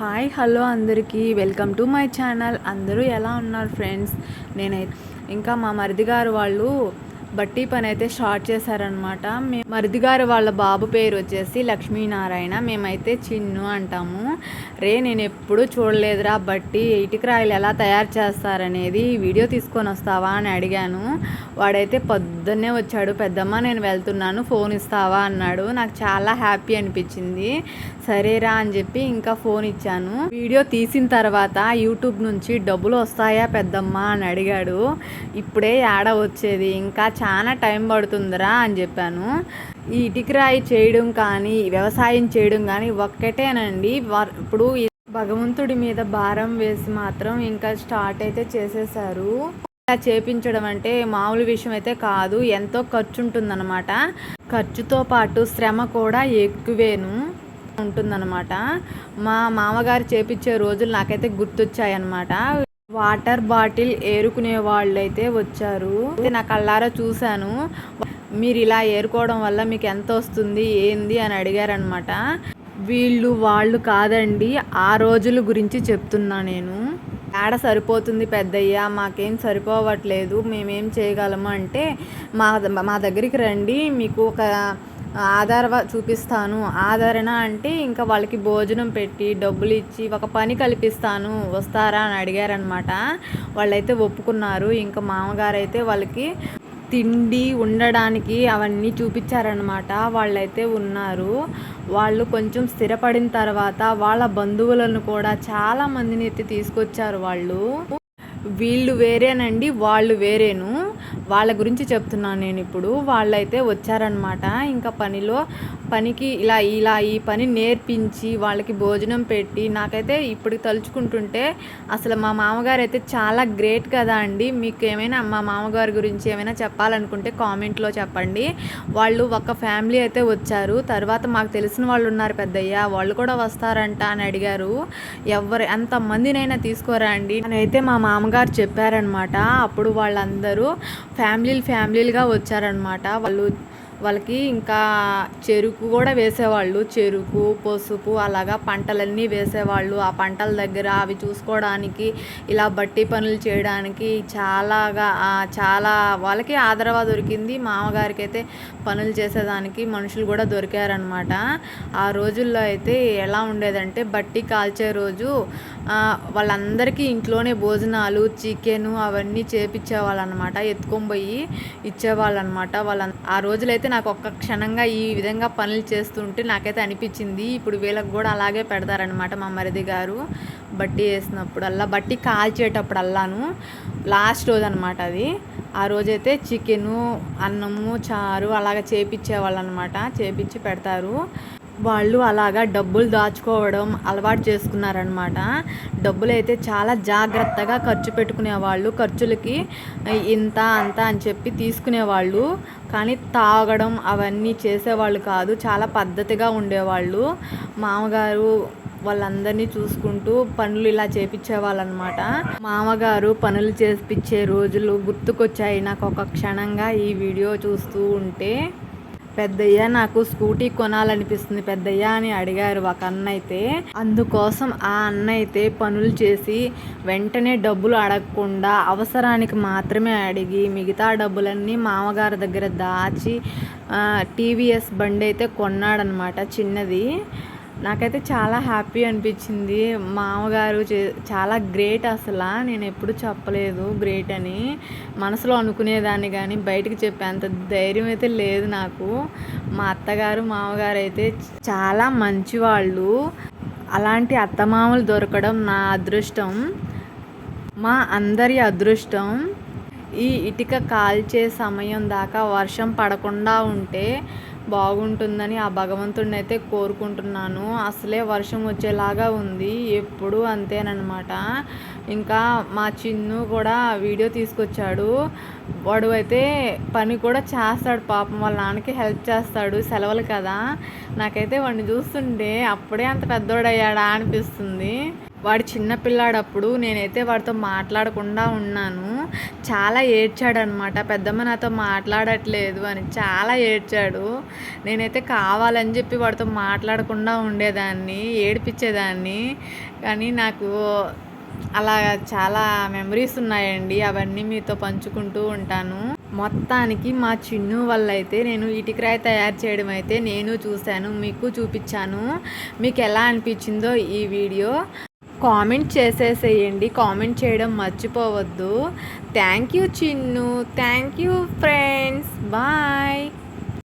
Hi hello అందరికీ. Welcome to my channel. అందరూ ఎలా ఉన్నారు ఫ్రెండ్స్? నేనైతే ఇంకా మా మరిది గారు వాళ్ళు బట్టి పని అయితే స్టార్ట్ చేశారనమాట మే మరిది గారు వాళ్ళ బాబు పేరు వచ్చేసి లక్ష్మీనారాయణ మేమైతే చిన్ను అంటాము. రే నేను ఎప్పుడు చూడలేదురా బట్టి ఇటుకరాయలు ఎలా తయారు చేస్తారనేది వీడియో తీసుకొని వస్తావా అని అడిగాను. వాడైతే పొద్దున్నే వచ్చాడు పెద్దమ్మ నేను వెళ్తున్నాను ఫోన్ ఇస్తావా? అన్నాడు. నాకు చాలా హ్యాపీ అనిపించింది. సరేరా అని చెప్పి ఇంకా ఫోన్ ఇచ్చాను. వీడియో తీసిన తర్వాత యూట్యూబ్ నుంచి డబ్బులు వస్తాయా పెద్దమ్మ అని అడిగాడు. ఇప్పుడే యాడ వచ్చేది? ఇంకా చాలా టైం పడుతుందిరా అని చెప్పాను. ఈ ఇటుకరాయి చేయడం కానీ వ్యవసాయం చేయడం కానీ ఒక్కటేనండి. ఇప్పుడు భగవంతుడి మీద భారం వేసి మాత్రం ఇంకా స్టార్ట్ అయితే చేసేసారు ఇలా చేపించడం అంటే మామూలు విషయం అయితే కాదు. ఎంతో ఖర్చు ఉంటుందన్నమాట ఖర్చుతో పాటు శ్రమ కూడా ఎక్కువేను ఉంటుందన్నమాట. మా మామగారు చేపించే రోజులు నాకైతే గుర్తొచ్చాయన్నమాట. వాటర్ బాటిల్ ఏరుకునే వాళ్ళైతే వచ్చారు. నా కళ్ళారా చూశాను. మీరు ఇలా ఏరుకోవడం వల్ల మీకు ఎంత వస్తుంది ఏంది అని అడిగారనమాట వీళ్ళు వాళ్ళు కాదండి ఆ రోజుల గురించి చెప్తున్నా నేను. ఏడ సరిపోతుంది పెద్దయ్య మాకేం సరిపోవట్లేదు మేమేం చేయగలము అంటే మా మా దగ్గరికి రండి మీకు ఒక ఆధార చూపిస్తాను. ఆదరణ అంటే ఇంకా వాళ్ళకి భోజనం పెట్టి డబ్బులు ఇచ్చి ఒక పని కల్పిస్తాను. వస్తారా అని అడిగారనమాట వాళ్ళైతే ఒప్పుకున్నారు. ఇంకా మామగారు అయితే వాళ్ళకి తిండి ఉండడానికి అవన్నీ చూపించారనమాట వాళ్ళైతే ఉన్నారు. వాళ్ళు కొంచెం స్థిరపడిన తర్వాత వాళ్ళ బంధువులను కూడా చాలా మందిని ఎత్తి తీసుకొచ్చారు వాళ్ళు. వీళ్ళు వేరేనండి వాళ్ళు వేరేను. వాళ్ళ గురించి చెప్తున్నాను నేను ఇప్పుడు. వాళ్ళైతే వచ్చారనమాట ఇంకా పనిలో పనికి ఇలా ఇలా ఈ పని నేర్పించి వాళ్ళకి భోజనం పెట్టి నాకైతే ఇప్పుడు తలుచుకుంటుంటే అసలు మా మామగారు అయితే చాలా గ్రేట్ కదా అండి. మీకు ఏమైనా మా మామగారి గురించి ఏమైనా చెప్పాలనుకుంటే కామెంట్లో చెప్పండి. వాళ్ళు ఒక ఫ్యామిలీ అయితే వచ్చారు. తర్వాత మాకు తెలిసిన వాళ్ళు ఉన్నారు పెద్దయ్య. వాళ్ళు కూడా వస్తారంట అని అడిగారు. ఎవరు ఎంతమందినైనా తీసుకోరా అండి? అని అయితే మా మామగారు చెప్పారనమాట అప్పుడు వాళ్ళందరూ ఫ్యామిలీలు ఫ్యామిలీలుగా వచ్చారనమాట వాళ్ళు వాళ్ళకి ఇంకా చెరుకు కూడా వేసేవాళ్ళు. చెరుకు పసుపు అలాగా పంటలన్నీ వేసేవాళ్ళు. ఆ పంటల దగ్గర అవి చూసుకోవడానికి ఇలా బట్టి పనులు చేయడానికి చాలాగా చాలా వాళ్ళకి ఆదరవ దొరికింది. మామగారికి అయితే పనులు చేసేదానికి మనుషులు కూడా దొరికారనమాట ఆ రోజుల్లో అయితే ఎలా ఉండేదంటే బట్టి కాల్చే రోజు వాళ్ళందరికీ ఇంట్లోనే భోజనాలు చికెను అవన్నీ చేపించేవాళ్ళు అనమాట ఎత్తుకొని పోయి ఇచ్చేవాళ్ళు అనమాట వాళ్ళ ఆ రోజులైతే నాకు ఒక్క క్షణంగా ఈ విధంగా పనులు చేస్తుంటే నాకైతే అనిపించింది. ఇప్పుడు వీళ్ళకి కూడా అలాగే పెడతారనమాట మా మరిది గారు. బట్టి వేసినప్పుడల్లా బట్టి కాల్చేటప్పుడు అల్లాను లాస్ట్ రోజు అనమాట అది. ఆ రోజైతే చికెను అన్నము చారు అలాగ చేపించేవాళ్ళు అనమాట చేపించి పెడతారు. వాళ్ళు అలాగా డబ్బులు దాచుకోవడం అలవాటు చేసుకున్నారనమాట డబ్బులు అయితే చాలా జాగ్రత్తగా ఖర్చు పెట్టుకునేవాళ్ళు ఖర్చులకి ఇంత అంత అని చెప్పి తీసుకునేవాళ్ళు కానీ తాగడం అవన్నీ చేసేవాళ్ళు కాదు చాలా పద్ధతిగా ఉండేవాళ్ళు. మామగారు వాళ్ళందరినీ చూసుకుంటూ పనులు ఇలా చేపించేవాళ్ళనమాట మామగారు పనులు చేపించే రోజులు గుర్తుకొచ్చాయి. నాకు ఒక క్షణంగా ఈ వీడియో చూస్తూ ఉంటే పెద్దయ్య నాకు స్కూటీ కొనాలనిపిస్తుంది పెద్దయ్య అని అడిగారు ఒక అన్న అయితే అందుకోసం ఆ అన్న అయితే పనులు చేసి వెంటనే డబ్బులు అడగకుండా అవసరానికి మాత్రమే అడిగి మిగతా డబ్బులన్నీ మామగారి దగ్గర దాచి టీవీఎస్ బండి అయితే కొన్నాడనమాట చిన్నది. నాకైతే చాలా హ్యాపీ అనిపించింది. మామగారు చే చాలా గ్రేట్ అసలు. నేను ఎప్పుడు చెప్పలేదు గ్రేట్ అని. మనసులో అనుకునేదాన్ని కానీ బయటికి చెప్పేంత ధైర్యం అయితే లేదు నాకు. మా అత్తగారు మామగారు అయితే చాలా మంచివాళ్ళు. అలాంటి అత్తమామలు దొరకడం నా అదృష్టం. మా అందరి అదృష్టం. ఈ ఇటుక కాల్చే సమయం దాకా వర్షం పడకుండా ఉంటే బాగుంటుందని ఆ భగవంతుడిని అయితే కోరుకుంటున్నాను. అసలే వర్షం వచ్చేలాగా ఉంది. ఎప్పుడు అంతేనమాట ఇంకా మా చిన్ను కూడా వీడియో తీసుకొచ్చాడు. వాడు అయితే పని కూడా చేస్తాడు. పాపం వాళ్ళ నాన్నకి హెల్ప్ చేస్తాడు. సెలవులు కదా. నాకైతే వాడిని చూస్తుంటే అప్పుడే అంత పెద్దోడయ్యాడా అనిపిస్తుంది. వాడు చిన్న పిల్లాడప్పుడు నేనైతే వాడితో మాట్లాడకుండా ఉన్నాను. చాలా ఏడ్చాడు అనమాట పెద్దమ్మ నాతో మాట్లాడట్లేదు అని చాలా ఏడ్చాడు. నేనైతే కావాలని చెప్పి వాడితో మాట్లాడకుండా ఉండేదాన్ని ఏడిపించేదాన్ని. కానీ నాకు అలా చాలా మెమరీస్ ఉన్నాయండి. అవన్నీ మీతో పంచుకుంటూ ఉంటాను. మొత్తానికి మా చిన్ను వల్ల అయితే నేను ఇటుకరాయి తయారు చేయడం అయితే నేను చూశాను మీకు చూపించాను. మీకు ఎలా అనిపించిందో ఈ వీడియో. కామెంట్ చేసేసేయండి. కామెంట్ చేయడం మర్చిపోవద్దు. Thank you Chinnu. Thank you friends. Bye.